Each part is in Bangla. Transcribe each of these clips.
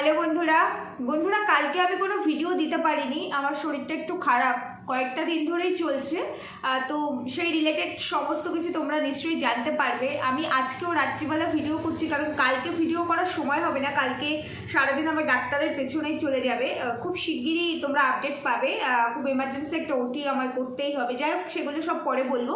হ্যালো বন্ধুরা বন্ধুরা কালকে আমি কোনো ভিডিও দিতে পারিনি আমার শরীরটা একটু খারাপ। কয়েকটা দিন ধরেই চলছে। তো সেই রিলেটেড সমস্ত কিছু তোমরা নিশ্চয়ই জানতে পারবে। আমি আজকেও রাত্রিবেলা ভিডিও করছি, কারণ কালকে ভিডিও করার সময় হবে না। কালকে সারাদিন আমার ডাক্তারের পেছনেই চলে যাবে। খুব শিগগিরই তোমরা আপডেট পাবে। খুব এমার্জেন্সি একটা ওটি আমার করতেই হবে। যাই হোক, সেগুলো সব পরে বলব।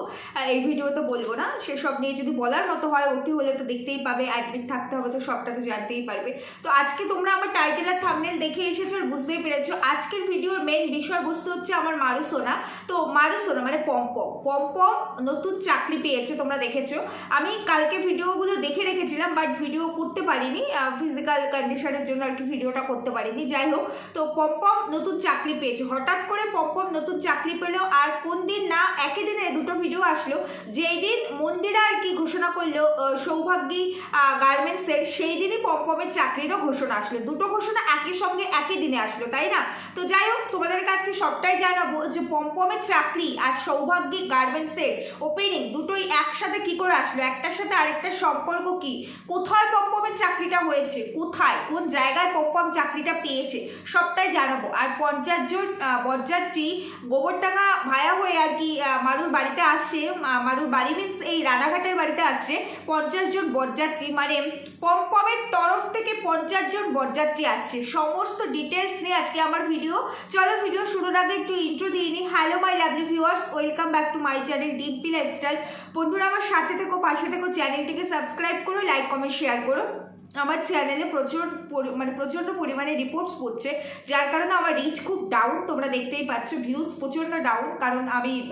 এই ভিডিও তো বলব না। সেসব নিয়ে যদি বলার মতো হয় ওটি হলে তো দেখতেই পাবে অ্যাডমিট থাকতে হবে তো সবটা তো জানতেই পারবে। তো আজকে তোমরা আমার টাইটেল আর থামনেল দেখে এসেছ আর বুঝতেই পেরেছ। আজকের ভিডিওর মেন বিষয়বস্তু হচ্ছে আমার মারুসোনা। তো মারুসোনা মানে পম্পম। পম্পম নতুন চাকরি পেয়েছে, তোমরা দেখেছ। আমি কালকে ভিডিওগুলো দেখে রেখেছিলাম বাট ভিডিও করতে পারিনি ফিজিক্যাল কন্ডিশনের জন্য আর কি ভিডিওটা করতে পারিনি। যাই হোক, তো পম্পম নতুন চাকরি পেয়েছে। হঠাৎ করে পম্পম নতুন চাকরি পেল, আর কোন দিন না, একই দিনে দুটো ভিডিও আসলো। যেই দিন মন্দিরা আর কি ঘোষণা করল সৌভাগ্যী গার্মেন্টসের সেই দিনই পম্পমের চাকরিরও ঘোষণা আসলো। দুটো ঘোষণা একই সঙ্গে একই দিনে আসলো, তাই না? তো যাই হোক, তোমাদের কাছে সবটাই জানাব। যে পম্পমের চাকরি আর সৌভাগ্যী গার্মেন্টসের ওপেনিং দুটোই একসাথে কি করে আসলো? একটার সাথে আরেকটার সম্পর্ক কি? কোথায় পম্পমের চাকরিটা হয়েছে? কোথায়? কোন জায়গায় পম্পম চাকরিটা পেয়েছে? সবটাই জানাব। আর পঞ্চাশ জন বরযাত্রী গোবরডাঙ্গা ভায়া হয়ে আর কি মারুর বাড়িতে আসছে। মারুর বাড়ি মিন্স এই রানাঘাটের বাড়িতে আসছে। পঞ্চাশ জন বরযাত্রী মানে পম্পমের তরফ থেকে পঞ্চাশ জন বরযাত্রী আসছে। সমস্ত ডিটেলস নিয়ে আজকে আমার ভিডিও চলো ভিডিও শুরুর আগে একটু ইন্ট্রো দিয়ে নিই hello my lovely viewers welcome back to my channel Dimpi lifestyle বন্ধুরা, আমার সাথে থেকো, পাশে থেকো, চ্যানেলটিকে সাবস্ক্রাইব করো লাইক কমেন্ট শেয়ার করো। আমার চ্যানেলে প্রচুর পরি- মানে প্রচণ্ড পরিমাণে রিপোর্টস পড়ছে, যার কারণে আমার রিচ খুব ডাউন তোমরা দেখতেই পাচ্ছ ভিউজ প্রচণ্ড ডাউন কারণ আমি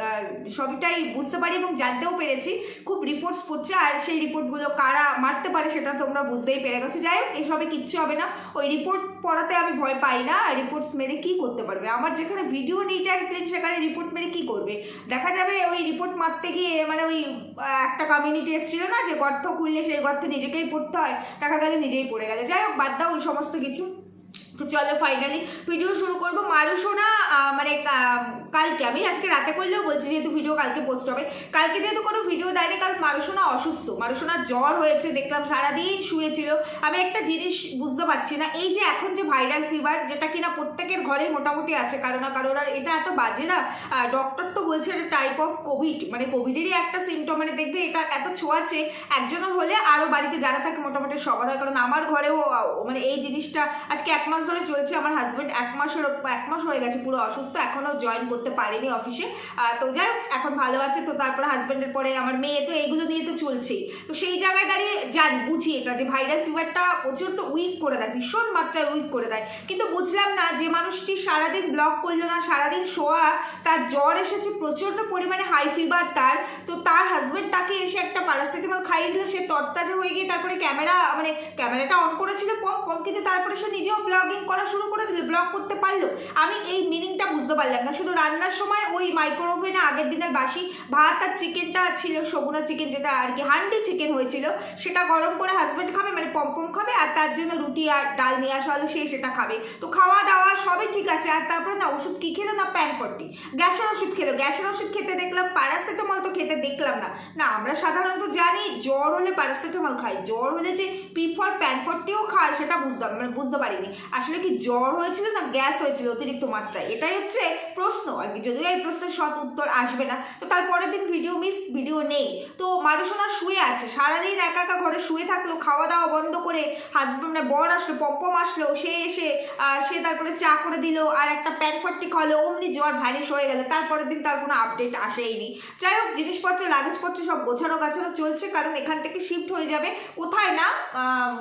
সবটাই বুঝতে পারি এবং জানতেও পেরেছি, খুব রিপোর্টস পড়ছে, আর সেই রিপোর্টগুলো কারা মারতে পারে সেটা তোমরা বুঝতেই পেরে গেছো। যাই হোক, এসবে কিচ্ছু হবে না। ওই রিপোর্ট পড়াতে আমি ভয় পাই না রিপোর্টস মেরে কি করতে পারবে? আমার যেখানে ভিডিও নিট অ্যান্ড ক্লিন সেখানে রিপোর্ট মেরে কি করবে? দেখা যাবে ওই রিপোর্ট মারতে গিয়ে মানে ওই একটা কমিউনিটি এসেছিল না যে গর্ত খুললে সেই গর্তে নিজেকেই পড়তে হয়, দেখা গেলে নিজেই পড়ে গেলে। যাই হোক, বাদ দাও ওই সমস্ত কিছু। তো চলো ফাইনালি ভিডিও শুরু করব। মারুসোনা আহ, মানে কালকে আমি আজকে রাতে করলেও বলছি যেহেতু ভিডিও কালকে পোস্ট হবে। কালকে যেহেতু কোনো ভিডিও দেয়নি কারণ মারুসোনা অসুস্থ। মারুসোনার জ্বর হয়েছে দেখলাম সারাদিন শুয়েছিল। আমি একটা জিনিস বুঝতে পারছি না এই যে এখন যে ভাইরাল ফিভার যেটা কিনা প্রত্যেকের ঘরে মোটামুটি আছে কারও না কারোর আর এটা এত বাজে না। ডক্টর তো বলছে এটা টাইপ অফ কোভিড মানে কোভিডেরই একটা সিমটম মানে দেখবে এটা এত ছোঁয়াচ্ছে একজনের হলে আরও বাড়িতে যারা থাকে মোটামুটি সবার হয় কারণ আমার ঘরেও মানে এই জিনিসটা আজকে এক মাস ধরে চলছে আমার হাজব্যান্ড এক মাসের এক মাস হয়ে গেছে পুরো অসুস্থ, এখনও জয়েন করতে পারেনি অফিসে তো যাই হোক, এখন ভালো আছে তো, তারপরে হাজব্যান্ডের পরে আমার মেয়ে, তো এইগুলো নিয়ে তো চলছেই। তো সেই জায়গায় দাঁড়িয়ে জানি, বুঝি এটা যে ভাইরাল ফিভারটা প্রচণ্ড উইক করে দেয়, ভীষণ মাত্রায় উইক করে দেয়। কিন্তু বুঝলাম না যে মানুষটি সারাদিন ব্লগ করল না, সারাদিন শোয়া, তার জ্বর এসেছে, প্রচণ্ড পরিমাণে হাই ফিভার তার। তো তার হাজব্যান্ড তাকে এসে একটা খাইয়ে দিল, সে তরতাজা হয়ে গিয়ে তারপরে ক্যামেরা মানে ক্যামেরাটা অন করেছিল পম পম কিন্তু তারপরে সে নিজেও ব্লগিং করা শুরু করে দিল ব্লগ করতে পারল। আমি এই মিনিংটা বুঝতে পারলাম না, শুধু রান্নার সময় ওই মাইক্রোওভেনে আগের দিনের বাসি ভাত আর চিকেনটা ছিল সগুনা চিকেন যেটা আর কি, হান্ডি চিকেন হয়েছিল, সেটা গরম করে হাজব্যান্ড খাবে মানে পম্পম খাবে, আর তার জন্য রুটি আর ডাল নিয়ে আসা হলো সে সেটা খাবে। তো খাওয়া দাওয়া সবই ঠিক আছে, আর তারপরে না ওষুধ কি খেলো না প্যান ফর্টি গ্যাসের ওষুধ খেলো, গ্যাসের ওষুধ খেতে দেখলাম প্যারাসিটামল তো খেতে দেখলাম না। না, আমরা সাধারণত জানি জ্বর হলে প্যারাসিটামল খাই। জ্বর হলে যে পিফর প্যান ফর্টিও খায় সেটা বুঝতাম মানে বুঝতে পারিনি। আসলে কি জ্বর হয়েছিল না গ্যাস হয়েছিল অতিরিক্ত মাত্রায়? এটাই হচ্ছে প্রশ্ন। আর কি যদিও এই প্রশ্নের সৎ উত্তর আসবে না, তো তারপরের দিন ভিডিও মিস ভিডিও নেই। তো মারুসোনা শুয়ে আছে, সারাদিন একা একা ঘরে শুয়ে থাকল খাওয়া দাওয়া বন্ধ করে হাজব্যান্ড মানে বর আসলো পম্পম আসলো, সে এসে সে তারপরে চা করে দিল, আর একটা প্যান ফট্টি খাওয়ালো, অমনি জ্বর ভ্যানিশ হয়ে গেল। তারপরের দিন তার কোনো আপডেট আসেইনি যাই হোক, জিনিসপত্র লাগেজপত্র সব গোছানো গাছানো চলছে কারণ এখান থেকে শিফট হয়ে যাবে। কোথায় না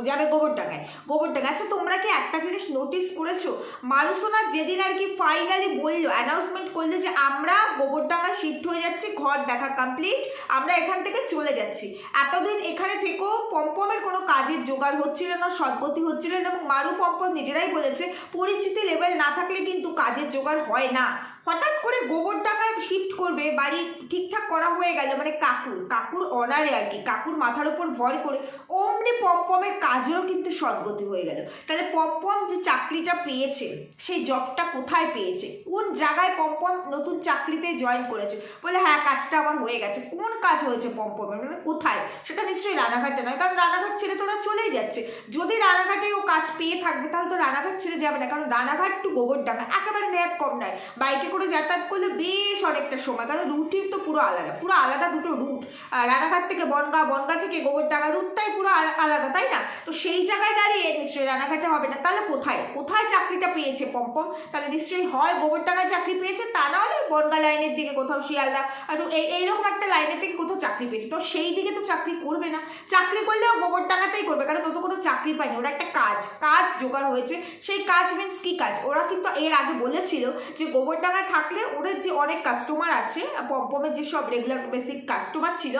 যাবে গোবরডাঙ্গায়। গোবরডাঙ্গা আচ্ছা তোমরা কি একটা জিনিস নোটিস করেছ? মারুসোনা যেদিন আর কি ফাইনালি বলল অ্যানাউন্সমেন্ট করল যে আমরা গোবরডাঙ্গা শিফট হয়ে যাচ্ছি, ঘর দেখা কমপ্লিট আমরা এখান থেকে চলে যাচ্ছি। এতদিন এখানে থেকেও পম্পমের কোনো কাজের জোগাড় হচ্ছিল না, সদ্গতি হচ্ছিল না, এবং মারু পম্পম নিজেরাই বলেছে, পরিচিতি লেভেল না থাকলে কিন্তু কাজের জোগাড় হয় না। হঠাৎ করে গোবর টাকায় শিফট করবে, বাড়ি ঠিকঠাক করা হয়ে গেল মানে কাকুর কাকুর অনারে আর কি, কাকুর মাথার উপর ভর করে অমনি পম্পমের কাজেরও কিন্তু সদ্গতি হয়ে গেল। তাহলে পম্পম যে চাকরিটা পেয়েছে, সেই জবটা কোথায় পেয়েছে? কোন জায়গায় পম্পম নতুন চাকরিতে জয়েন করেছে? বলে হ্যাঁ কাজটা আমার হয়ে গেছে। কোন কাজ হয়েছে পম্পমের মানে কোথায়? সেটা নিশ্চয়ই রানাঘাটে নয়, কারণ রানাঘাট ছেড়ে তো ওরা চলেই যাচ্ছে। যদি রানাঘাটে ও কাজ পেয়ে থাকবে, তাহলে তো রানাঘাট ছেড়ে যাবে না, কারণ রানাঘাট টু গোবরডাঙ্গা একেবারে নেয়াত কম নয়। বাইকে করে যাতায়াত করলে বেশ অনেকটা সময়। কারণ রুটই তো পুরো আলাদা। পুরো আলাদা দুটো রুট রানাঘাট থেকে বনগা বনগা থেকে গোবরডাঙ্গা রুটটাই পুরো আলা- আলাদা, তাই না? তো সেই জায়গায় দাঁড়িয়ে নিশ্চয়ই রানাঘাটে হবে না। তাহলে কোথায়? কোথায় চাকরিটা পেয়েছে পম্পম? তাহলে নিশ্চয়ই হয় গোবরডাঙ্গায় চাকরি পেয়েছে, তা না হলে বনগা লাইনের দিকে কোথাও শিয়ালদা। আর এই, এইরকম একটা লাইনের দিকে কোথাও চাকরি পেয়েছে। তো সেই দিকে তো চাকরি করবে না। চাকরি করলেও গোবরডাঙ্গাতেই করবে, কারণ তো কোনো চাকরি পায়নি। ওরা একটা কাজ কাজ জোগাড় হয়েছে। সেই কাজ মিন্স কি কাজ? ওরা কিন্তু এর আগে বলেছিল যে গোবরডাঙ্গায় থাকলে ওদের যে অনেক কাস্টমার আছে পম্পমের যে সব রেগুলার বেসিক কাস্টমার ছিল,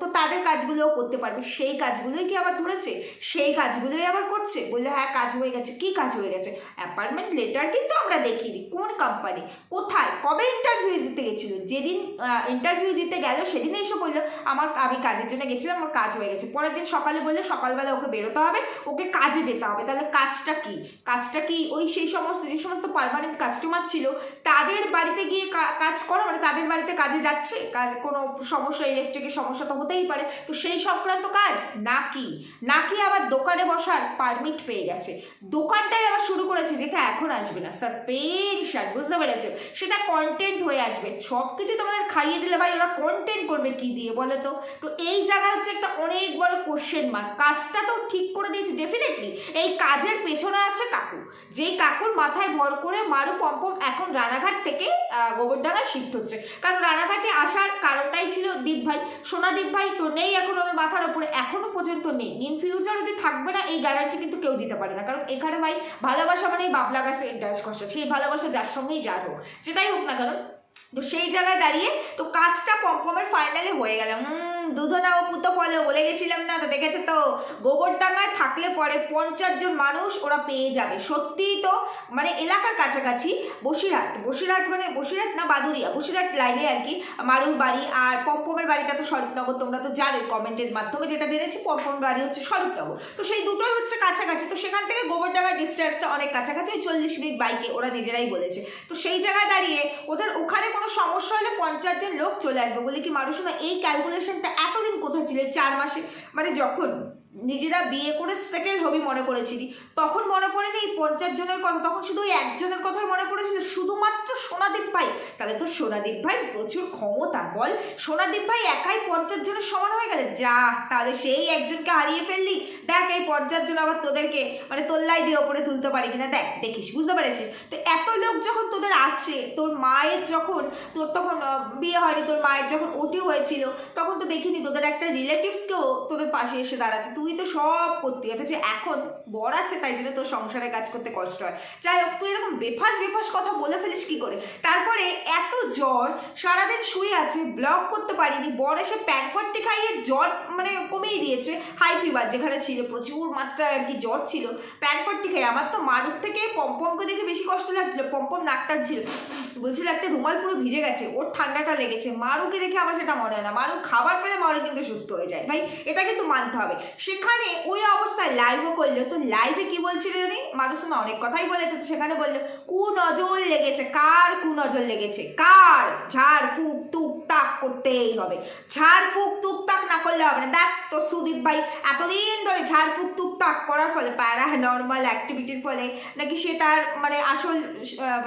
তো তাদের কাজগুলোও করতে পারবে। সেই কাজগুলোই কি আবার ধরেছে? সেই কাজগুলোই আবার করছে? বললে হ্যাঁ কাজ হয়ে গেছে। কি কাজ হয়ে গেছে? অ্যাপার্টমেন্ট লেটার কিন্তু আমরা দেখিনি। কোন কোম্পানি কোথায়? কবে ইন্টারভিউ দিতে গেছিল? যেদিন ইন্টারভিউ দিতে গেল, সেদিন এসে বলল, আমার, আমি কাজের জন্য গেছিলাম, আমার কাজ হয়ে গেছে। পরের দিন সকালে বললে, সকালবেলা ওকে বেরোতে হবে, ওকে কাজে যেতে হবে। তাহলে কাজটা কি? কাজটা কি ওই সেই সমস্ত, যে সমস্ত পারমানেন্ট কাস্টমার ছিল, তাদের বাড়িতে গিয়ে কাজ করা মানে তাদের বাড়িতে কাজে যাচ্ছে, কাজ, কোনো সমস্যা ইলেকট্রিকের সমস্যা তো হতেই পারে। তো সেই সংক্রান্ত কাজ নাকি নাকি আবার দোকানে বসার পারমিট পেয়ে গেছে। দোকানটাই আবার শুরু করেছে, যেটা এখন আসবে না। সাসপেনশন বুঝতে পেরেছ? সেটা কন্টেন্ট হয়ে আসবে। সব কিছু তোমাদের খাইয়ে দিলে ভাই, ওরা কন্টেন্ট করবে কি দিয়ে বলো তো? তো এই জায়গা হচ্ছে একটা অনেক বড় কোশ্চেন মার্ক কাজটা তো ঠিক করে দিয়েছে ডেফিনেটলি এই কাজের পেছনে আছে কাকু। যেই কাকুর মাথায় ভর করে মারু পম্পম এখন রানাঘাট থেকে আহ, গোবরডাঙ্গা শিফট হচ্ছে। কারণ রানাঘাটে আসার কারণটাই ছিল দীপ ভাই সোনা দীপ ভাই তো নেই এখন ওদের মাথার উপরে এখনও পর্যন্ত নেই। ইন ফিউচারে যে থাকবে না এই গ্যারান্টি কিন্তু কেউ দিতে পারে না। কারণ এখানে ভাই ভালোবাসা মানে বাবলা গাছে ডাস কষা সেই ভালোবাসা যার সঙ্গেই যার হোক যেটাই হোক না কারণ তো সেই জায়গায় দাঁড়িয়ে তো কাজটা পম্পমের ফাইনালে হয়ে গেলাম দুধনা ও পুতো ফলে বলে গেছিলাম না তো, দেখেছে তো? গোবরডাঙ্গায় থাকলে পরে পঞ্চাশ জন মানুষ ওরা পেয়ে যাবে। সত্যিই তো মানে এলাকার কাছাকাছি, বসিরহাট। বসিরহাট মানে বসিরহাট না বাদুরিয়া বসিরহাট লাইনে আর কি, মারুর বাড়ি আর পম্পমের বাড়িটা তো স্বরূপনগর, তোমরা তো জানো কমেন্টের মাধ্যমে যেটা জেনেছি পম্পমের বাড়ি হচ্ছে স্বরূপনগর। তো সেই দুটোই হচ্ছে কাছাকাছি, তো সেখান থেকে গোবরডাঙ্গার ডিস্টেন্সটা অনেক কাছাকাছি, ওই চল্লিশ মিনিট বাইকে ওরা নিজেরাই বলেছে। তো সেই জায়গায় দাঁড়িয়ে ওদের ওখানে কোনো সমস্যা হলে পঞ্চাশ জন লোক চলে আসবে বলে কি মানুষ না এই ক্যালকুলেশনটা এতদিন কোথায় ছিলেন চার মাসে? মানে যখন নিজেরা বিয়ে করে সেটেল হবি মনে করেছিলি তখন মনে পড়েনি এই পঞ্চাশ জনের কথা, তখন শুধু ওই একজনের কথাই মনে পড়েছিল শুধুমাত্র সোনাদীপ ভাই। তাহলে তো সোনাদীপ ভাই প্রচুর ক্ষমতা, বল। সোনাদীপ ভাই একাই পঞ্চাশ জনের সমান হয়ে গেলে যা, তাহলে সেই একজনকে হারিয়ে ফেললি। দেখ এই পঞ্চাশ জন আবার তোদেরকে মানে তোল্লাই দিয়ে ওপরে তুলতে পারি কিনা। দেখ, দেখিস, বুঝতে পেরেছিস? তো এত লোক যখন তোদের আছে, তোর মায়ের যখন, তোর তখন বিয়ে হয়নি, তোর মায়ের যখন ওটি হয়েছিল, তখন তো দেখিনি তোদের একটা রিলেটিভসকেও তোদের পাশে এসে দাঁড়াতে। তুই তো সব করতি। অথচ এখন বর আছে তাই জন্য তোর সংসারে কাজ করতে কষ্ট হয়। যাই হোক, তুই এরকম বেফাস বেফাস কথা বলে ফেলিস কি করে? তারপরে এত জ্বর, সারাদিন শুয়ে আছে ব্লক করতে পারিনি, বর এসে প্যানফটটি খাইয়ে জ্বর মানে কমিয়ে দিয়েছে। হাই ফিভার যেখানে ছিল, প্রচুর মাত্রায় আর কি জ্বর ছিল। প্যানফটটি খাই আমার তো মারুর থেকে পম্পমকে দেখে বেশি কষ্ট লাগছিল পম্পম নাকটার ছিল। বলছিল একটা রুমাল পুরো ভিজে গেছে, ওর ঠান্ডাটা লেগেছে। মারুকে দেখে আমার সেটা মনে হয় না। মারু খাবার পেলে মারু কিন্তু সুস্থ হয়ে যায়। ভাই, এটা কিন্তু মানতে হবে। সেখানে ওই অবস্থায় লাইভও করল। তো লাইভে কি বলছিল জানি? না অনেক কথাই বলেছে, তো সেখানে বলল, কু নজর লেগেছে, কার কু নজর লেগেছে? কার? ঝাড়, ফুক টুক টাক করতেই হবে। ঝাড়, ফুক টুক টাক না করলে হবে না। দেখ তো সুদীপ ভাই, এতদিন ধরে ঝাড়, ফুক টুক টাক করার ফলে প্যারা নর্মাল অ্যাক্টিভিটির ফলে নাকি সে তার মানে আসল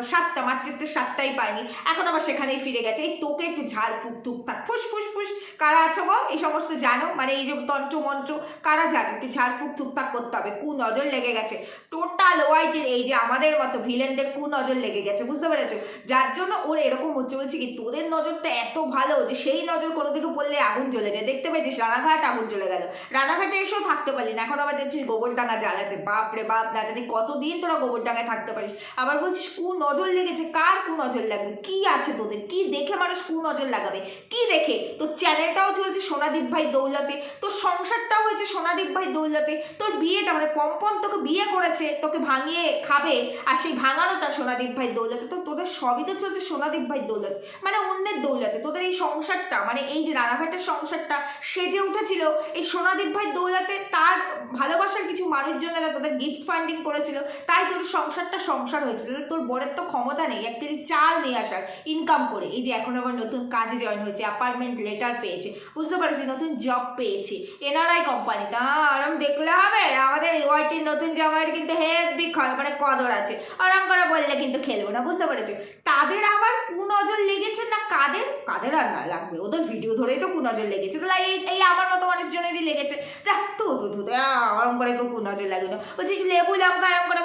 সাতটা, মাতৃত্বের সাতটাই পায়নি। এখন আবার সেখানেই ফিরে গেছে। এই তোকে একটু ঝাড়, ফুক টুক টাক ফুস ফুস। ফুস কারা আছো গো? এই সমস্ত জানো? মানে এই যে তন্ত্র মন্ত্র, কারা জানো? একটু ঝাড় ফুক টুকটাক করতে হবে। কু নজর লেগে গেছে। টোটাল ওয়াইটের এই যে আমাদের মতো ভিলেনদের কু নজর লেগে গেছে, বুঝতে পেরেছ? যার জন্য ওর এরকম হচ্ছে, বলছে কি, তোদের নজরটা এত ভালো যে সেই নজর কোনো দিকে পড়লে আগুন জ্বলে যায়। দেখতে পেয়েছিস? রানাঘাট আগুন চলে গেল। রানাঘাটে এসেও থাকতে পারলি না। এখন আবার যাচ্ছিস গোবরডাঙ্গা জ্বালাতে। বাপ রে বাপ, না জানি কতদিন তোরা গোবরডাঙ্গায় থাকতে পারিস। আবার বলছিস, কু নজর লেগেছে? কার কু নজর লাগবে? কি আছে তোদের? কি দেখে মানুষ কু নজর লাগাবে? কি দেখে? তোর চ্যানেলটাও চলছে সোনাদীপ ভাই দৌলাতে, তোর সংসারটাও হয়েছে সোনাদীপ ভাই দৌলতে, তোর বিয়েটা মানে পম্পম তোকে বিয়ে করেছে, তোকে ভাঙিয়ে খাবে, আর সেই ভাঙানোটা সোনাদীপ ভাই দৌলতে, তো তোদের সবই তো চলছে সোনাদীপ ভাই দৌলত মানে অন্যের দৌলতে, তোদের এই সংসারটা মানে এই যে রানাঘাটের সংসারটা সেজে উঠেছিল, এই সোনাদীপ ভাই দৌলাতে তার ভালোবাসার কিছু মানুষজনেরা তোদের গিফট ফান্ডিং করেছিল, তাই তোর সংসারটা সংসার হয়েছিল, তোর বরের তো ক্ষমতা নেই, এক কেজি চাল নিয়ে আসার ইনকাম করে, এই যে এখন আবার নতুন কাজে জয়েন হয়েছে অ্যাপার্টমেন্ট লেটার পেয়েছে। বুঝতে পারছি নতুন জব পেয়েছি। এনআরআই কোম্পানিতে আরাম দেখলে হবে আমাদের ওয়াইটির নতুন জামাইয়ের কিন্তু হেভি মানে কদর আছে। আরাম করে বললে কিন্তু খেলব না, বুঝতে পেরেছ? তাদের আবার কুনজর লেগেছে না কাদের? কাদের আর না লাগবে, ওদের ভিডিও ধরেই তো কুনজর লেগেছে। তাহলে এই এই আমার মতো মানুষজনেরই লেগেছে। যা, তু তু তু আরাম করে কেউ কুনজর লাগে না। বলছি, লেবু লঙ্কা এরম করে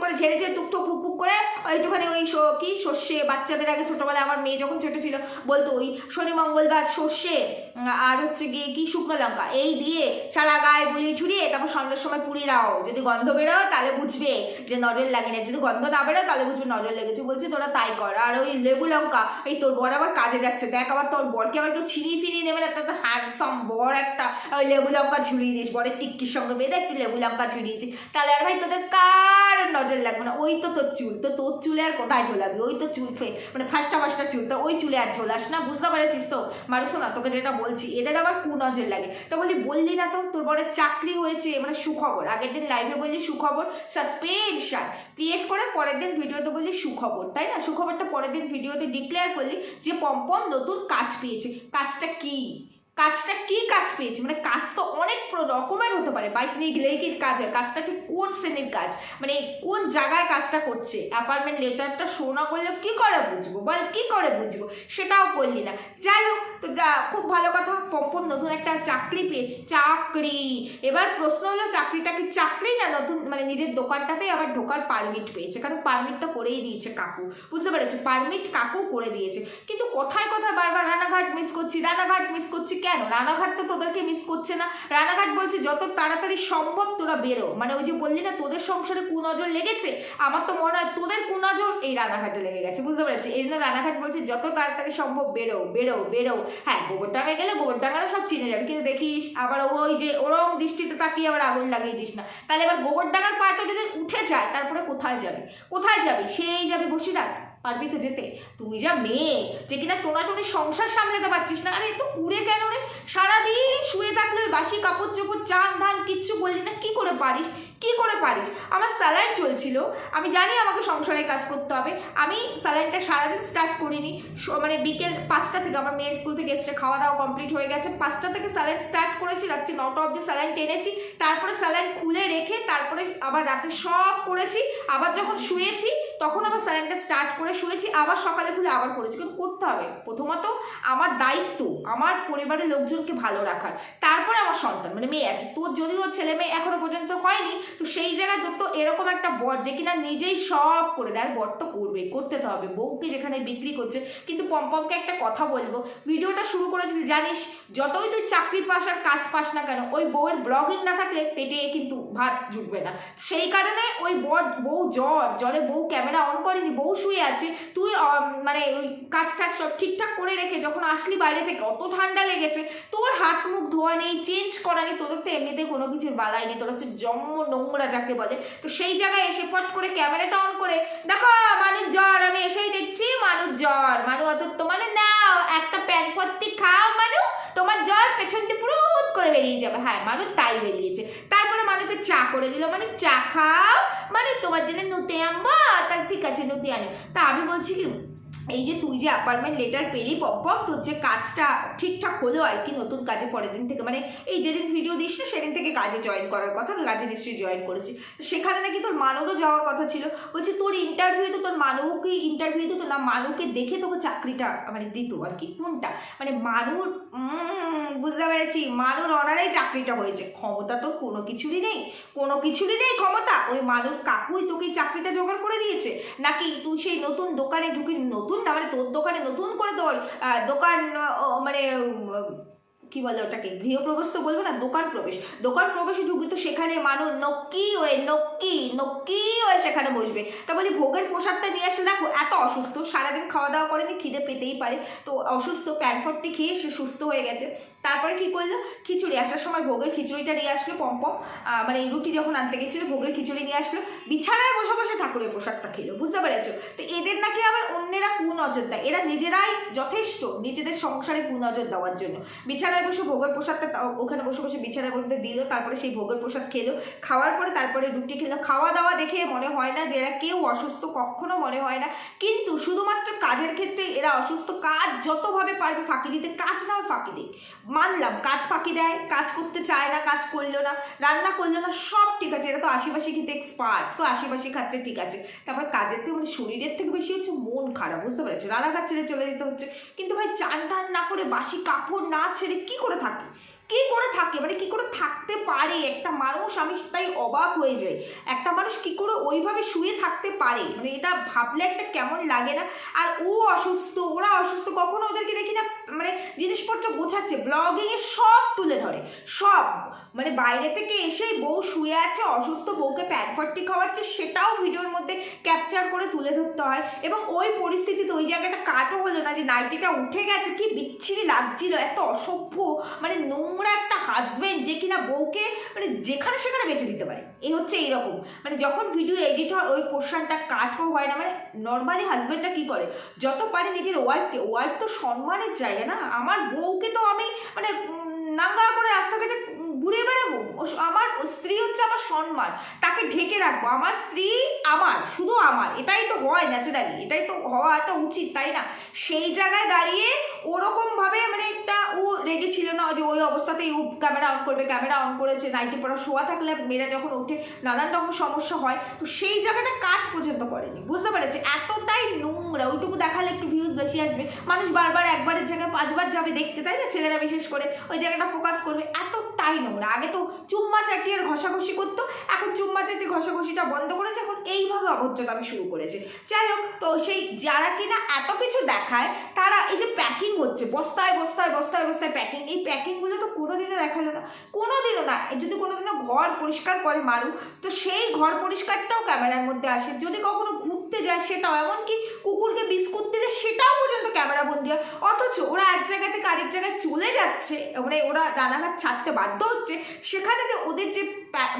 করে ঝেড়ে ঝেড়ে টুক টুক ফুক ফুক করে একটুখানি ওই কি সর্ষে, বাচ্চাদের আগে ছোটোবেলায় আমার মেয়ে যখন ছোটো ছিল, বলতো, ওই শনি মঙ্গলবার সর্ষে আর হচ্ছে গিয়ে কি শুকনো লঙ্কা, এই দিয়ে সারা গায়ে বুলিয়ে ঠুরিয়ে তারপর সন্ধ্যের সময় পুড়িয়ে দাও। যদি গন্ধ বেরোয় তাহলে বুঝবে যে নজর লাগে না, যদি গন্ধ না বেরোয় তাহলে বুঝবে নজর লেগেছে। বলছে, তোরা তাই কর। আর ওই লেবু লঙ্কা, এই তোর বর আবার কাজে যাচ্ছে। দেখ, আবার তোর বরকে আবার কেউ ছিনিয়ে ফিরিয়ে নেবে না। তো হ্যান্ডসাম বর একটা, ওই লেবু লঙ্কা ঝুড়িয়ে দিস, বরের টিক্কির সঙ্গে বেঁধে একটু লেবু লঙ্কা ঝুড়িয়ে দিস। তাহলে আর ভাই তোদের কার নজর লাগবে না? ওই তো তোর চুল, তো তোর চুলে আর কোথায় ঝোলাবি? ওই তো চুল ফে মানে ফার্স্টা ফার্স্টা চুল। তো ওই চুলে আর ঝোলাস না? বুঝতে পেরেছিস তো? মানুষ না, তোকে যেটা বলছি, এদের আবার কু নজর লাগে। তো বলি বললি না তো, তোর বড় চাকরি হয়েছে মানে সুখবর। আগের দিন লাইভে বললি সুখবর সাসপেনশন ক্রিয়েট করে পরের দিন ভিডিওতে বললি সুখবর, তাই না? সুখবরটা পরের দিন ভিডিওতে ডিক্লেয়ার করলি যে পম্পম নতুন কাজ পেয়েছে। কাজটা কি? কাজটা কি কাজ পেয়েছে? মানে কাজ তো অনেক রকমের হতে পারে। বাইক নিয়ে গেলেই কি কাজ হয়? কাজটা ঠিক কোন শ্রেণির কাজ? মানে কোন জায়গায় কাজটা করছে? অ্যাপার্টমেন্ট লেটারটা শোনা করলে কী করে বুঝব? বল কি করে বুঝব? সেটাও করলি না। যাই হোক তো খুব ভালো কথা। পম্পম নতুন একটা চাকরি পেয়েছে। চাকরি। এবার প্রশ্ন হলো, চাকরিটা কি চাকরি না নতুন? মানে নিজের দোকানটাতেই আবার ঢোকার পারমিট পেয়েছে। কারণ পারমিটটা করেই দিয়েছে কাকু। বুঝতে পেরেছ? পারমিট কাকু করে দিয়েছে। কিন্তু কোথায় কোথায় বারবার রানাঘাট মিস করছি, রানাঘাট মিস করছি কেন? রানাঘাট তো তোদেরকে মিস করছে না। রানাঘাট বলছে, যত তাড়াতাড়ি সম্ভব তোরা বেরো। মানে ওই যে বললি না, তোদের সংসারে কুনজর লেগেছে? আমার তো মনে হয় তোদের কুনজর এই রানাঘাটে লেগে গেছে। বুঝতে পেরেছি? এই জন্য রানাঘাট বলছে, যত তাড়াতাড়ি সম্ভব বেরো বেরো বেরো। হ্যাঁ গোবরডাঙ্গায় গেলে গোবরডাঙ্গারা সব চিনে যাবে। কিন্তু দেখিস, আবার ওই যে ওরম দৃষ্টিতে তাকিয়ে আবার আগুন লাগিয়ে দিস না। তাহলে এবার গোবরডাঙ্গার পাটা যদি উঠে যায়, তারপরে কোথায় যাবে? কোথায় যাবি? সেই যাবে বসিরহাট পারবি তো যেতে। তুই যা মেয়ে, যে কিনা টোনাটুনি সংসার সামলাতে পারছিস না। আরে এত কুড়ে কেন রে? সারাদিন শুয়ে থাকলে ওই বাসি কাপড় চোপড়, চান ধান কিচ্ছু বললি না, কি করে পারিস? কি করে পারিস? আমার স্যালাইন চলছিল। আমি জানি আমাকে সংসারে কাজ করতে হবে। আমি স্যালাইনটা সারাদিন স্টার্ট করিনি। মানে বিকেল পাঁচটা থেকে আমার মেয়ের স্কুল থেকে এসে খাওয়া দাওয়া কমপ্লিট হয়ে গেছে। পাঁচটা থেকে স্যালাইন স্টার্ট করেছি, রাত্রি নটা অবধি স্যালাইন টেনেছি। তারপরে স্যালাইন খুলে রেখে তারপরে আবার রাতে সব করেছি। আবার যখন শুয়েছি তখন আবার স্যালাইনটা স্টার্ট করে শুয়েছি, আবার সকালে খুলে আবার করেছি। কিন্তু করতে হবে। প্রথমত আমার দায়িত্ব, আমার পরিবারের লোকজনকে ভালো রাখার। তারপরে আমার সন্তান মানে মেয়ে আছে। তোর যদি যদিও ছেলে মেয়ে এখনও পর্যন্ত হয়নি, তো সেই জায়গায় তোর তো এরকম একটা বর যে কিনা নিজেই সব করে দেয়। আর বর তো করবে, করতে তো হবে। বউকে যেখানে বিক্রি করছে। কিন্তু পম্পমকে একটা কথা বলব। ভিডিওটা শুরু করেছিলি, জানিস? যতই তুই চাকরি পাস আর কাজ পাস না কেন, ওই বউয়ের ব্লগিং না থাকলে পেটে কিন্তু ভাত জুটবে না। সেই কারণে ওই বর, বউ জ্বর, জ্বরে বউ ক্যামেরা অন করেনি, বউ শুয়ে আছে। তুই মানে ওই কাজ টাজ সব ঠিকঠাক করে রেখে যখন আসলি বাইরে থেকে, অত ঠান্ডা লেগেছে, তোর হাত মুখ ধোয়া নেই চেঞ্জ করা নেই, তোদের তো এমনিতে কোনো কিছু বালাই নেই, তোর হচ্ছে জম্ম নোংরা যাকে বলে। তো সেই জায়গায় এসে ফট করে ক্যামেরাটা অন করে, দেখো মানুষ জ্বর, আমি এসেই দেখছি মানুষ জ্বর। মানু অত তোমার নাও, একটা প্যান ভর্তি খাও, মানু, তোমার জ্বর পেছন দিয়ে পুরুত করে বেরিয়ে যাবে। হ্যাঁ মানুষ তাই বেরিয়েছে। মানুষকে চা করে দিল। মানে চা খাও। মানে তোমার জন্য নুতে আনব তা ঠিক আছে, নুতে আনি। তা আমি বলছি কি এই যে তুই যে অ্যাপার্টমেন্ট লেটার পেলি, পপ তোর যে কাজটা ঠিকঠাক হলো আর কি নতুন কাজে পরের দিন থেকে। মানে এই যেদিন ভিডিও দিস না, সেদিন থেকে কাজে জয়েন করার কথা, কাজে নিশ্চয়ই জয়েন করেছি সেখানে নাকি তোর মানুরও যাওয়ার কথা ছিল। বলছি, তোর ইন্টারভিউ তো তোর মানুকে ইন্টারভিউ তো না, মানুকে দেখে তোকে চাকরিটা মানে দিত আর কি? কোনটা? মানে মানুর বুঝতে পেরেছি, মানুর অনারাই চাকরিটা হয়েছে। ক্ষমতা তো কোনো কিছুরই নেই, কোনো কিছুরই নেই ক্ষমতা। ওই মানুষ কাকুই তোকে চাকরিটা জোগাড় করে দিয়েছে। নাকি তুই সেই নতুন দোকানে ঢুকে নতুন না মানে তোর দোকানে নতুন করে তোর দোকান মানে কি বলে ওটাকে, গৃহপ্রবেশ তো বলব না, দোকান প্রবেশ। দোকান প্রবেশে ঢুকি তো সেখানে মানুষ নক্কি ওয়ে, নক্কি নক্কি সেখানে বসবে। তা বলি, ভোগের প্রসাদটা নিয়ে আসলে দেখো, এত অসুস্থ, সারাদিন খাওয়া দাওয়া করেনি খিদে পেতেই পারে। তো অসুস্থ প্যানফটটি খেয়ে সে সুস্থ হয়ে গেছে। তারপরে কি করল? খিচুড়ি, আসার সময় ভোগের খিচুড়িটা নিয়ে আসলো পম্পম। মানে এই রুটি যখন আনতে গেছিল, ভোগের খিচুড়ি নিয়ে আসলো। বিছানায় বসে বসে ঠাকুরের প্রসাদটা খেলো, বুঝতে পেরেছ? তো এদের নাকি আবার অন্যেরা কুনজর দেয়। এরা নিজেরাই যথেষ্ট নিজেদের সংসারে কুনজর দেওয়ার জন্য। বিছানায় বসে ভোগের প্রসাদটা ওখানে বসে বসে বিছানায় বসে দিল, তারপরে সেই ভোগের প্রসাদ খেলো। খাওয়ার পরে তারপরে রুটি খেলো। খাওয়া দাওয়া দেখে মনে হয় না যে এরা কেউ অসুস্থ, কখনো মনে হয় না। কিন্তু শুধুমাত্র কাজের ক্ষেত্রে এরা অসুস্থ। কাজ যতভাবে পারবে ফাঁকি দিতে, কাজ না হয় ফাঁকি দিক। মানলাম, কাজ ফাঁকি দেয়, কাজ করতে চায় না, কাজ করল না, রান্না করল না, সব ঠিক আছে। এরা তো আশিপাশি খেতে এক্সপার্ট তো আশিপাশি খাচ্ছে, ঠিক আছে। তারপর কাজের থেকে মানে শরীরের থেকে বেশি হচ্ছে, মন খারাপ, বুঝতে পেরেছ? রান্নাঘাট ছেড়ে চলে যেতে হচ্ছে। কিন্তু ভাই, চান টান না করে বাসি কাপড় না ছেড়ে কি করে থাকে? কি করে থাকে? মানে কি করে থাকতে পারে? একটা মানুষ, আমি তাই অবাক হয়ে যাই। একটা মানুষ কি করে ওইভাবে শুয়ে থাকতে পারে? মানে এটা ভাবলে একটা কেমন লাগে না? আর ও অসুস্থ, ওরা অসুস্থ, কখনো ওদেরকে দেখি না মানে জিনিসপত্র গোছাচ্ছে ব্লগিং এ সব তুলে ধরে, সব। মানে বাইরে থেকে এসেই বউ শুয়ে আছে, অসুস্থ বউকে প্যান ফট্টি খাওয়াচ্ছে, সেটাও ভিডিওর মধ্যে ক্যাপচার করে তুলে ধরতে হয়। এবং ওই পরিস্থিতিতে ওই জায়গাটা কাটও হলো না যে নাইটিটা উঠে গেছে, কি বিচ্ছিরি লাগছিল, এত অসভ্য মানে নোংরা একটা হাজবেন্ড যে কিনা বউকে মানে যেখানে সেখানে বেঁচে দিতে পারে। এই হচ্ছে এইরকম। মানে যখন ভিডিও এডিট হয়, ওই পোর্শনটা কাটও হয় না। মানে নর্মালি হাজবেন্ডটা কি করে? যত পারে নিজের ওয়াইফকে ওয়াইফ তো সম্মানের জায়গা না? আমার বউকে তো আমি মানে নাঙ্গা করে রাস্তাঘাটে ঘুরে বেড়াবো। আমার স্ত্রী হচ্ছে আমার সম্মান তাকে ঢেকে রাখব। আমার স্ত্রী আমার, শুধু আমার। এটাই তো হয় ন্যাচারালি এটাই তো হওয়াটা উচিত, তাই না? সেই জায়গায় দাঁড়িয়ে ওরকমভাবে মানে একটা ও রেগে ছিল না যে ওই অবস্থাতেই ও ক্যামেরা অন করবে ক্যামেরা অন করেছে নাইটি পরা শোয়া থাকলে মেয়েরা যখন ওঠে, নানান রকম সমস্যা হয়। তো সেই জায়গাটা কাট পর্যন্ত করেনি, বুঝতে পেরেছে? এতটাই নোংরা, ওইটুকু দেখালে একটু ভিউজ বেশি আসবে। মানুষ বারবার একবারের জায়গায় পাঁচবার যাবে দেখতে, তাই না? ছেলেরা বিশেষ করে ওই জায়গাটা ফোকাস করবে এতটাই নোংরা। আগে তো চুম্মা চাটিয়ে ঘষাঘষি করতো, এখন চুম্মা চাটি ঘষাঘষিটা বন্ধ করেছে, এখন এইভাবে অভদ্রতামি শুরু করেছে। যাই হোক, তো সেই যারা কিনা এত কিছু দেখায়, তারা এই যে প্যাকিং হচ্ছে, বস্তায় বস্তায় বস্তায় বস্তায় প্যাকিং এই প্যাকিংগুলো তো কোনোদিনও দেখাল না। কোনোদিনও না যদি কোনোদিনও ঘর পরিষ্কার করে মারু তো সেই ঘর পরিষ্কারটাও ক্যামেরার মধ্যে আসে। যদি কখনো ঘুরতে যায় সেটাও, এমনকি কুকুরকে বিস্কুট দিলে সেটাও পর্যন্ত ক্যামেরা বন্দি হয়। অথচ ওরা এক জায়গা থেকে আরেক জায়গায় চলে যাচ্ছে মানে ওরা রানাঘাট ছাড়তে বাধ্য হচ্ছে। সেখানে ওদের যে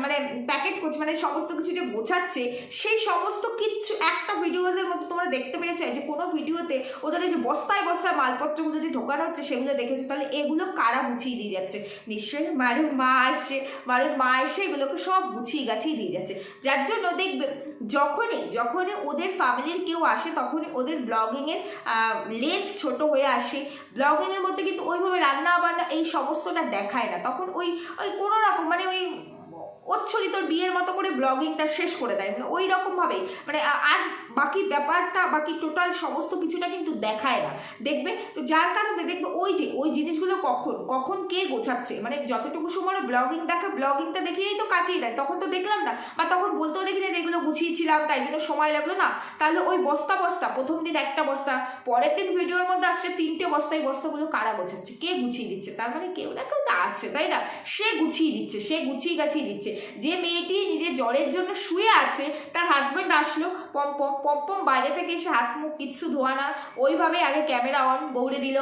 মানে প্যাকেট করছে মানে সমস্ত কিছু যে গোছাচ্ছে, সেই সমস্ত কিচ্ছু, একটা ভিডিওজের মধ্যে তোমরা দেখতে পেয়েছ যে কোনো ভিডিওতে ওদের যে বস্তায় বস্তায় মালপত্রগুলো যে ঢোকানো হচ্ছে, সেগুলো দেখেছ, তাহলে এগুলো কারা গুছিয়ে দিয়ে যাচ্ছে? নিশ্চয়ই মারুর মা আসছে মারুর মা এসে এগুলোকে সব গুছিয়ে গাছিয়ে দিয়ে যাচ্ছে। যার জন্য দেখবে, যখনই যখনই ওদের ফ্যামিলির কেউ আসে, তখনই ওদের ব্লগিংয়ের লেন্থ ছোট হয়ে আসে। ব্লগিংয়ের মধ্যে কিন্তু ওইভাবে রান্না বান্না এই সমস্তটা দেখায় না। তখন ওই ওই কোনো রকম মানে ওই ওচ্ছরিত বিয়ের মতো করে ব্লগিংটা শেষ করে দেয়। মানে ওই রকমভাবেই। মানে আর বাকি ব্যাপারটা, বাকি টোটাল সমস্ত কিছুটা কিন্তু দেখায় না। দেখবে, তো যার কারণে দেখবে ওই যে, ওই জিনিসগুলো কখন কখন কে গোছাচ্ছে? মানে যতটুকু সময় ব্লগিং দেখা ব্লগিংটা দেখেই তো কাটিয়ে দেয়। তখন তো দেখলাম না, বা তখন বলতেও দেখি না যে এগুলো গুছিয়েছিলাম, তাই জন্য সময় লাগল না। তাহলে ওই বস্তা বস্তা, প্রথম দিন একটা বস্তা, পরের দিন ভিডিওর মধ্যে আসছে তিনটে বস্তা, এই বস্তাগুলো কারা গোছাচ্ছে? কে গুছিয়ে দিচ্ছে? তার মানে কেউ না কেউ তো আছে, তাই না? সে গুছিয়ে দিচ্ছে, সে গুছিয়ে গাছিয়ে দিচ্ছে। যে মেয়েটি নিজের জ্বরের জন্য শুয়ে আছে তার হাজব্যান্ড আসলো পম পম পম পম, বাইরে থেকে এসে হাত মুখ কিচ্ছু ধোয়া না। ওইভাবে আগে ক্যামেরা অন বৌড়ে দিল,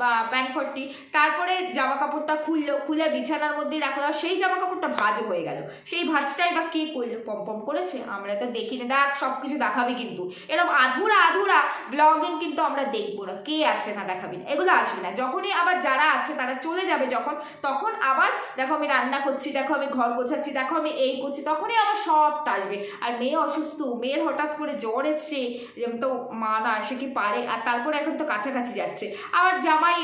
বা প্যান্ট ফট্টি। তারপরে জামা কাপড়টা খুললো, খুলে বিছানার মধ্যে রাখল সেই জামা কাপড়টা ভাজ হয়ে গেল। সেই ভাজটাই বা কে করল? পম পম করেছে? আমরা তো দেখি না দেখ সব কিছু দেখাবি কিন্তু। এরকম আধুরা আধুরা ব্লগিং কিন্তু আমরা দেখব না। কে আছে না দেখাবি না? এগুলো আসবে না। যখনই আবার যারা আছে, তারা চলে যাবে যখন, তখন আবার দেখো আমি রান্না করছি, দেখো আমি ঘর গোছাচ্ছি, দেখো আমি এই করছি, তখনই আবার সবটা আসবে। আর মেয়ে অসুস্থ, মেয়ের হঠাৎ করে জ্বর এসছে যেমন তো মা না সে কি পারে, আর তারপরে এখন তো কাছাকাছি যাচ্ছে। আবার জামাই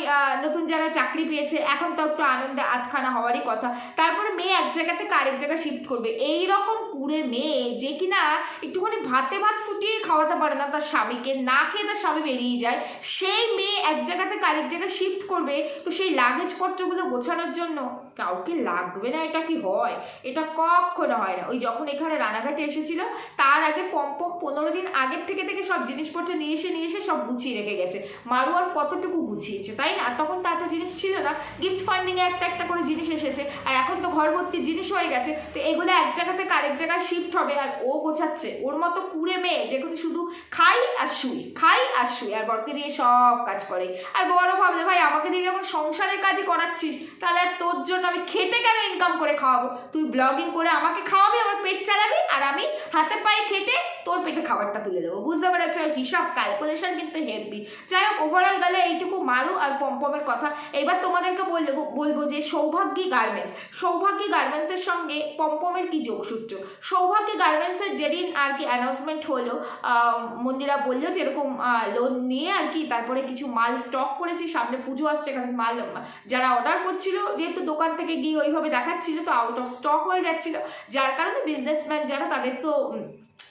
নতুন জায়গায় চাকরি পেয়েছে, এখন তো একটু আনন্দে আধখানা হওয়ারই কথা। তারপরে মেয়ে এক জায়গা থেকে আরেক জায়গায় শিফট করবে। এই রকম কুড়ে মেয়ে যে কিনা একটুখানি ভাতে ভাত ফুটিয়ে খাওয়াতে পারে না তার স্বামীকে, না খেয়ে তার স্বামী বেরিয়ে যায়, সেই মেয়ে এক জায়গা থেকে আরেক জায়গায় শিফট করবে, তো সেই লাগেজ পত্রগুলো গোছানোর জন্য। কাউকে লাগবে না, এটা কি হয়? এটা কখনো হয় না। ওই যখন এখানে রানাঘাটে এসেছিল, তার আগে পম্পম পনেরো দিন আগের থেকে থেকে সব জিনিসপত্র নিয়ে এসে নিয়ে এসে সব গুছিয়ে রেখে গেছে। মারু আর কতটুকু গুছিয়েছে, তাই না? আর তখন তো এত জিনিস ছিল না। গিফট ফান্ডিংয়ে একটা একটা করে জিনিস এসেছে। আর এখন তো ঘর ভর্তি জিনিস হয়ে গেছে। তো এগুলো এক জায়গা থেকে আরেক জায়গায় শিফট হবে আর ও গোছাচ্ছে। ওর মতো কুড়ে মেয়ে যেখানে শুধু খাই আর শুই, খাই আর শুই। আর বরকে দিয়ে সব কাজ করে। আর বড় ভাবলে, ভাই, আমাকে দিয়ে যখন সংসারের কাজই করাচ্ছিস, তাহলে আর তোর জন্য আমি খেতে কেন ইনকাম করে খাওয়াবো? তুই ব্লগিং করে আমাকে খাওয়াবি, আমার পেট চালাবি, আর আমি হাতে পায়ে খেতে তোর পেটে খাবারটা তুলে দেবো। বুঝতে পেরেছ? হিসাব ক্যালকুলেশন কিন্তু হেভি যাই হোক ওভারঅল গেলে এইটুকু মারু আর পম্পমের কথা। এবার তোমাদেরকে বলব বলব যে সৌভাগ্যী গার্মেন্টস সৌভাগ্যী গার্মেন্টসের সঙ্গে পম্পমের কি যোগসূত্র? সৌভাগ্যী গার্মেন্টসের যেদিন আর কি অ্যানাউন্সমেন্ট হলো মন্দিরা বলল যে এরকম লোন নিয়ে আর কি তারপরে কিছু মাল স্টক করেছি, সামনে পুজো আসছে, এখানে মাল যারা অর্ডার করছিল, যেহেতু দোকান থেকে গিয়ে ওইভাবে দেখাচ্ছিল, তো আউট অফ স্টক হয়ে যাচ্ছিল। যার কারণে বিজনেসম্যান যারা, তাদের তো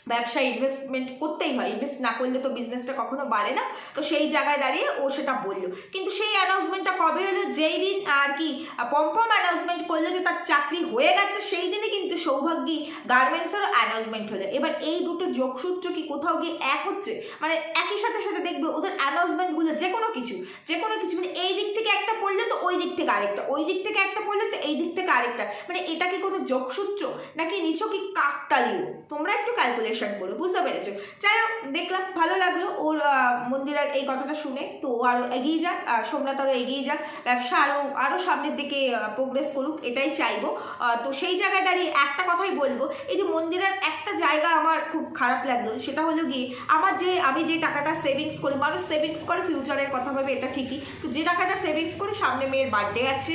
ব্যবসায় ইনভেস্টমেন্ট করতেই হয়। ইনভেস্ট না করলে তো বিজনেসটা কখনো বাড়ে না। তো সেই জায়গায় দাঁড়িয়ে ও সেটা বলল। কিন্তু সেই অ্যানাউন্সমেন্টটা কবে হলো? যেই দিন আর কি পম্পম অ্যানাউন্সমেন্ট করল যে তার চাকরি হয়ে গেছে, সেই দিনে কিন্তু সৌভাগ্যী গার্মেন্টসেরও অ্যানাউন্সমেন্ট হলো। এবার এই দুটো যোগসূত্র কি কোথাও গিয়ে এক হচ্ছে? মানে একই সাথে সাথে দেখবে ওদের অ্যানাউন্সমেন্টগুলো যে কোনো কিছু, যে কোনো কিছু মানে এই দিক থেকে একটা পড়লে তো ওই দিক থেকে আরেকটা, ওই দিক থেকে একটা পড়লে তো এই দিক থেকে আরেকটা। মানে এটা কি কোনো যোগসূত্র? নাকি নিচো কি কাকতালিও তোমরা একটু ক্যালকুলেশন করো বুঝতে পেরেছ? যাই হোক, দেখলাম, ভালো লাগল ওর মন্দিরের এই কথাটা শুনে। তো আরও এগিয়ে যাক, আর সোমনাথ আরও এগিয়ে যাক, ব্যবসা আরও আরও সামনের দিকে প্রোগ্রেস করুক, এটাই চাইব। তো সেই জায়গায় দাঁড়িয়ে একটা কথাই বলব, এই যে মন্দিরের একটা জায়গা আমার খুব খারাপ লাগল, সেটা হলো গিয়ে আমার যে, আমি যে টাকাটা সেভিংস করি, মানুষ সেভিংস করে ফিউচারের কথা ভাবে, এটা ঠিকই। তো যে টাকাটা সেভিংস করে সামনে মেয়ের বার্থডে আছে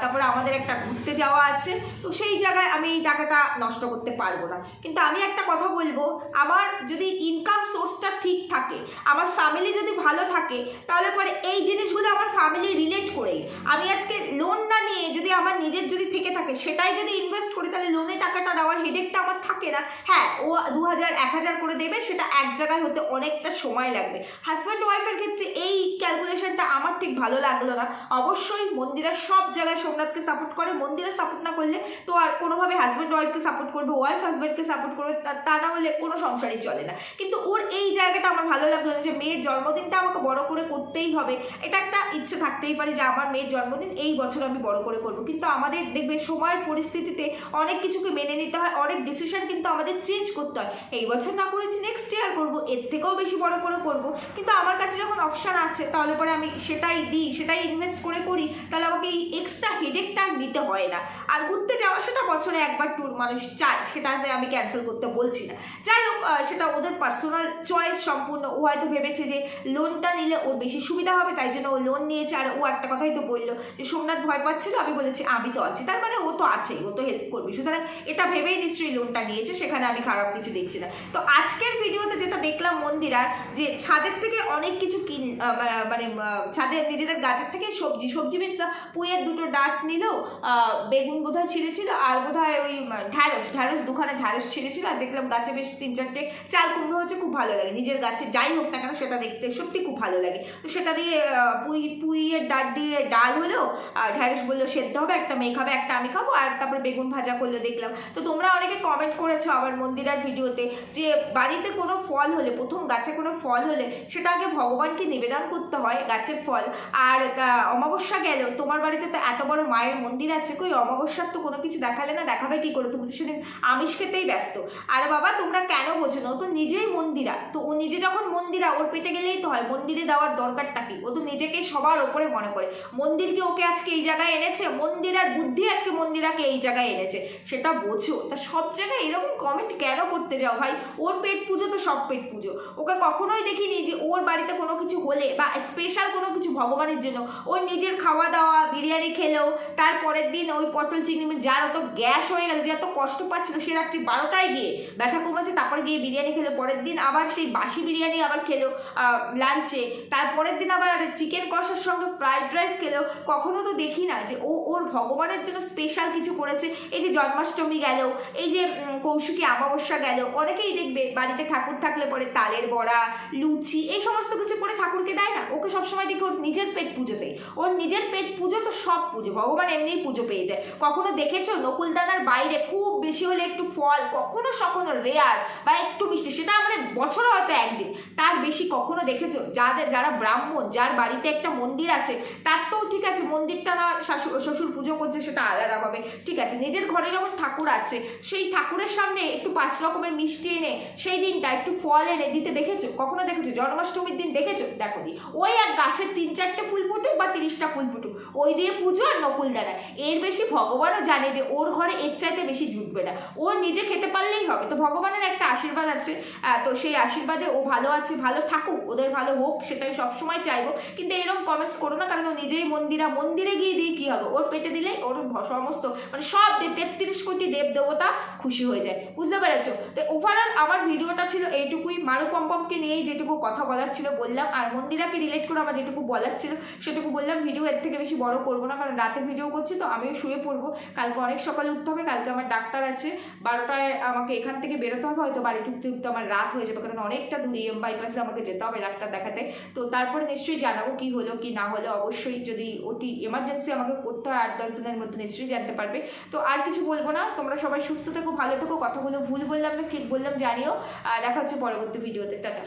তারপরে আমাদের একটা ঘুরতে যাওয়া আছে, তো সেই জায়গায় আমি এই টাকাটা নষ্ট করতে পারব না। কিন্তু আমি একটা কথা বলব, আমার যদি ইনকাম সোর্সটা ঠিক থাকে, আমার ফ্যামিলি যদি ভালো থাকে, তাহলে পরে এই জিনিসগুলো আমার ফ্যামিলি রিলেট করেই। আমি আজকে লোন না নিয়ে যদি আমার নিজের যদি থেকে থাকে, সেটাই যদি ইনভেস্ট করি, তাহলে লোনের টাকাটা দেওয়ার হেডেকটা আমার থাকে না। হ্যাঁ ও দু হাজার এক হাজার করে দেবে, সেটা এক জায়গায় হতে অনেকটা সময় লাগবে। হাজব্যান্ড ওয়াইফের ক্ষেত্রে এই ক্যালকুলেশনটা আমার ঠিক ভালো লাগল না। অবশ্যই মন্দিরা সব জায়গায় সোমনাথকে সাপোর্ট করে। মন্দিরা সাপোর্ট না করলে তো আর কোনোভাবে হাজব্যান্ড ওয়াইফকে সাপোর্ট করবে ওয়াইফ হাজব্যান্ডকে সাপোর্ট করবে, তা- তা না হলে কোনো সংসারই চলে না। কিন্তু ওর এই জায়গাটা আমার ভালো লাগল যে মেয়ের জন্মদিনটা আমাকে বড় করে করতেই হবে। এটা একটা ইচ্ছে থাকতেই পারে যে আমার মেয়ের জন্মদিন এই বছর আমি বড় করে করব। কিন্তু আমাদের দেখবে সময়ের পরিস্থিতিতে অনেক কিছুকে মেনে নিতে হয়, অনেক ডিসিশন কিন্তু আমাদের চেঞ্জ করতে হয়। এই বছর না করেছি নেক্সট ইয়ার করব, এর থেকেও বেশি বড় করে করব। কিন্তু আমার কাছে যখন অপশান আছে, তাহলে পরে আমি সেটাই দিই, সেটাই ইনভেস্ট করে করি, তাহলে আমাকে এই এক্সট্রা হেডেকটা নিতে হয় না। আর ঘুরতে যাওয়া সেটা বছরে একবার ট্যুর মানুষ চায়, সেটাতে আমি ক্যান্সেল করতে বলছি না। যাই হোক সেটা ওদের পার্সোনাল চয়েস সম্পূর্ণ। ও হয়তো ভেবেছে যে লোনটা নিলে ওর বেশি সুবিধা হবে, তাই জন্য ও লোন নিয়েছে। আর ও একটা কথাই তো বলল যে, সোমনাথ ভয় পাচ্ছিল? আমি বলেছি, আমি তো আছি। তার মানে ও তো আছেই, ও তো হেল্প করবে। সুতরাং এটা ভেবেই নিশ্চয়ই লোনটা নিয়েছে, সেখানে আমি খারাপ কিছু দেখছি না। তো আজকের ভিডিওতে যেটা দেখলাম মন্দিরার, যে ছাদের থেকে অনেক কিছু কিন মানে ছাদের নিজেদের গাছের থেকে সবজি সবজি মিনস পুয়ের দুটো ডাট নিল বেগুন বোধহয় ছিঁড়েছিল, আর বোধহয় ওই ঢ্যাঁড়স ঢ্যাঁড়স, দুখানে ঢ্যাঁড়স ছিঁড়েছিল, আর দেখলাম গাছে বেশ তিন চারটে চাল কুমড়ো হচ্ছে খুব ভালো লাগে। নিজের গাছে যাই হোক না কেন সেটা দেখতে সত্যি খুব ভালো লাগে। তো সেটা দিয়ে পুঁই, পুইয়ের ডাট দিয়ে ডাল হলো আর ঢ্যাঁড়স বলল সেদ্ধ হবে, একটা মেয়ে খাবে, একটা আমি খাব, আর তারপরে বেগুন ভাজা করলে দেখলাম। তো তোমরা অনেকে কমেন্ট করেছ আমার মন্দিরার ভিডিওতে যে বাড়িতে কোনো ফল হলে, প্রথম গাছে কোনো ফল হলে সেটা আগে ভগবানকে নিবেদন করতে হয় গাছের ফল। আর অমাবস্যা গেল, তোমার বাড়িতে তো এত বড় মায়ের মন্দির আছে কই? অমাবস্যার তো কোনো কিছু দেখালে না দেখাবে কি করে? তুমি তো সেদিন আমিষ খেতেই ব্যস্ত। আরে বাবা তোমরা কেন বোঝো না? ও তো নিজেই মন্দিরা। তো ও নিজে যখন মন্দিরা, ওর পেটে গেলেই তো হয়। মন্দিরে দেওয়ার দরকারটা কি? ও তো নিজেকে সবার ওপরে মনে করে। মন্দিরকে ওকে আজকে এই জায়গায় এনেছে? মন্দিরার বুদ্ধি আজকে মন্দিরাকে এই জায়গায় এনেছে। সেটা বোঝো। তা সব জায়গায় এরকম কমেন্ট কেন করতে যাও ভাই? ওর পেট পুজো তো সব পেট পুজো। ওকে কখনোই দেখিনি যে ওর বাড়িতে কোনো কিছু হলে বা স্পেশাল কোনো কিছু ভগবানের জন্য ওই নিজের খাওয়া দাওয়া বিরিয়ানি খেলেও তারপরের দিন ওই পটল, চিংড়ি যার অত গ্যাস হয়ে গেল, যে এত কষ্ট পাচ্ছিল, সে রাত্রি বারোটায় গিয়ে ব্যথা কমেছে তারপরে গিয়ে বিরিয়ানি খেলো, পরের দিন আবার সেই বাসি বিরিয়ানি আবার খেলো লাঞ্চে তারপরের দিন আবার চিকেন কষার সঙ্গে ফ্রাইড রাইস খেলো। কখনো তো দেখি না যে ও, ওর ভগবানের জন্য স্পেশাল কিছু করেছে। এই যে জন্মাষ্টমী গেল, এই যে কৌশিকী অমাবস্যা গেল, অনেকেই দেখবে বাড়িতে ঠাকুর থাকলে পরে তালের বড়া, লুচি, এই সমস্ত কিছু করে ঠাকুরকে দেয় না। ওকে সবসময় দেখি ওর নিজের পেট পুজোতেই ওর নিজের পেট পুজো তো সব পুজো, ভগবান এমনিই পুজো পেয়ে যায়। কখনো দেখেছ নকুলদানার বাইরে খুব বেশি হলে একটু ফল, কখনো সখনো রেয়ার বা একটু মিষ্টি, সেটা আমরা বছরে হয়তো একদিন। তার বেশি কখনো দেখেছ? যাদের, যারা ব্রাহ্মণ, যার বাড়িতে একটা মন্দির আছে, তার তো ঠিক আছে, মন্দিরটা না শাশু- শ্বশুর পুজো করছে, সেটা আলাদাভাবে ঠিক আছে, নিজের ঘরে যখন ঠাকুর আছে, সেই ঠাকুরের সামনে একটু পাঁচ রকমের মিষ্টি এনে, সেই দিনটা একটু ফল এনে দিতে দেখেছ? কখনো দেখেছ? জন্মাষ্টমীর দিন দেখেছ? দেখো দি ওই এক গাছের তিন চারটে ফুল ফুটুক বা তিরিশটা ফুল ফুটুক। ওই দিয়ে পুজো আর নকুল দানা। এর বেশি ভগবানও জানে যে ওর ঘরে এর চাইতে বেশি জুটবে না। ও নিজে খেতে পারলেই হবে। তো ভগবানের একটা আশীর্বাদ আছে। তো সেই আশীর্বাদে ও ভালো আছে, ভালো থাকুক, ওদের ভালো হোক, সেটাই সবসময় চাইব। কিন্তু এরকম কমেন্টস করো না কারণ ও নিজেই মন্দিরা, মন্দিরে গিয়ে দিয়ে কী হবে? ওর পেটে দিলে ওর সমস্ত মানে সব তেত্রিশ কোটি দেব দেবতা খুশি হয়ে যায়। বুঝতে পেরেছ? তো ওভারঅল আমার ভিডিওটা ছিল এইটুকুই। মারু পম্পমকে নিয়েই যেটুকু কথা বলার ছিল বললাম। আর মন্দিরাকে রিলেট করে আমার যেটুকু বলার ছিল, সেটুকু বললাম। ভিডিও এর থেকে বেশি বড় করব না কারণ রাতে ভিডিও করছি, তো আমিও শুয়ে পড়ব। কালকে অনেক সকালে উঠতে হবে, কালকে আমার ডাক্তার আছে বারোটায় আমাকে এখান থেকে বেরোতে হবে, হয়তো বাড়ি ঢুকতে ঢুকতে আমার রাত হয়ে যাবে, কারণ অনেকটা দূরে এম বাইপাসে আমাকে যেতে হবে ডাক্তার দেখাতে। তো তারপরে নিশ্চয়ই জানাব কি হলো, কি না হলো। অবশ্যই যদি ওটি এমার্জেন্সি আমাকে করতে হয় আট দশ দিনের মধ্যে নিশ্চয়ই জানতে পারবে। তো আর কিছু বলব না, তোমরা সবাই সুস্থ থেকো, ভালো থেকো কথাগুলো ভুল বললাম না, ঠিক বললাম, জানিও। দেখা হচ্ছে পরবর্তী ভিডিওতে টাটা।